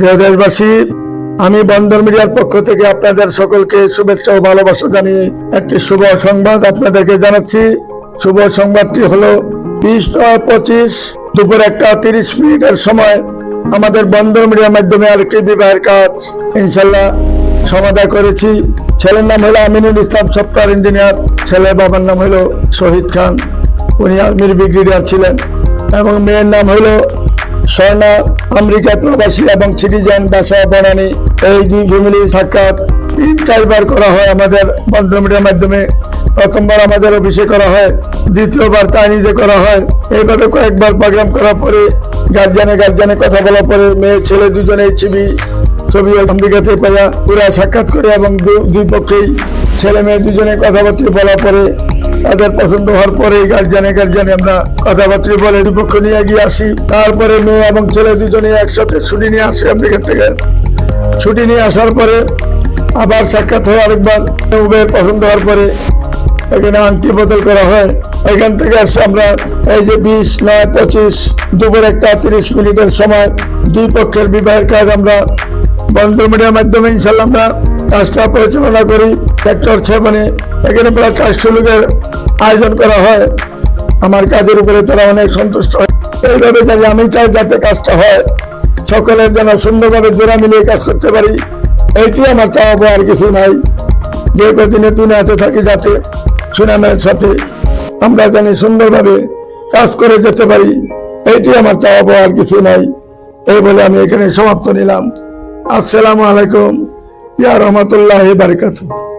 প্রিয় দেশবাসী, আমি বন্দর মিডিয়ার পক্ষ থেকে আপনাদের সকলকে শুভেচ্ছা ও ভালোবাসা জানিয়ে একটি শুভ সংবাদ আপনাদেরকে জানাচ্ছি। শুভ সংবাদটি হলো, বিশ নয় পঁচিশ দুপুর একটা তিরিশ মিনিটের সময় আমাদের বন্দর মিডিয়ার মাধ্যমে আরেকটি বিবাহের কাজ। ইনশাল্লাহ সমাধা করেছি। ছেলের নাম হলো আমিনুল ইসলাম সফটওয়্যার ইঞ্জিনিয়ার। ছেলের বাবার নাম হলো শহীদ খান। উনি আর্মির ব্রিগেডিয়ার ছিলেন। এবং মেয়ের নাম হলো স্বর্ণা আমেরিকা প্রবাসী এবং সিটিজেন বাসা বনানী, এই দুই ফ্যামিলি সাক্ষাৎ তিন চারবার করা হয় আমাদের বন্ধ মিডিয়ার মাধ্যমে। প্রথমবার আমাদের অফিসে করা হয়, দ্বিতীয়বার তাইনিতে করা হয়। এইভাবে কয়েকবার প্রোগ্রাম করার পরে, গার্জিয়ানে গার্জিয়ানে কথা বলার পরে, মেয়ে, ছেলে দুজনেই ছবি ছবি আমেরিকাতে পাইয়া পুরা সাক্ষাৎ করে এবং দুই পক্ষেই ছেলে মেয়ে দুজনে কথাবার্তা বলার পরে, তাদের পছন্দ হওয়ার পরে গার্জিয়ানে গার্জিয়ানে আমরা কথাবার্তা বলে দুপক্ষ নিয়ে গিয়ে আসি। তারপরে মেয়ে এবং ছেলে দুজনে একসাথে ছুটি নিয়ে আসে আমেরিকা থেকে। ছুটি নিয়ে আসার পরে আবার সাক্ষাৎ হয় আরেকবার। উভয়ের পছন্দ হওয়ার পরে এখানে আংটি বদল করা হয়। এখান থেকে আসে আমরা, এই যে বিশ, নয়, পঁচিশ, দুপুর একটা তিরিশ মিনিটের সময়। দুই পক্ষের বিবাহের কাজ আমরা বন্ধুর মিডিয়ার মাধ্যমে ইনশাল্লাহ আমরা কাজটা পরিচালনা করি সেক্টর সেভেনে এখানে প্রায় চারশো লোকের আয়োজন করা হয়। আমার কাজের উপরে তারা অনেক সন্তুষ্ট হয়। এইভাবে যাতে আমি চাই যাতে কাজটা হয়। সকলের যেন সুন্দরভাবে জোড়া মিলিয়ে কাজ করতে পারি, এইটি আমার চাওয়া পাওয়া আর কিছু নাই। যে কদিনে তুলে হাতে থাকি যাতে সুনামের সাথে আমরা জানি সুন্দরভাবে কাজ করে যেতে পারি, এইটি আমার চাওয়া পাওয়া আর কিছু নাই। এই বলে আমি এখানে সমাপ্ত নিলাম। আসসালামু আলাইকুম। ইয়া রহমতুল্লাহ বারকাতুহ।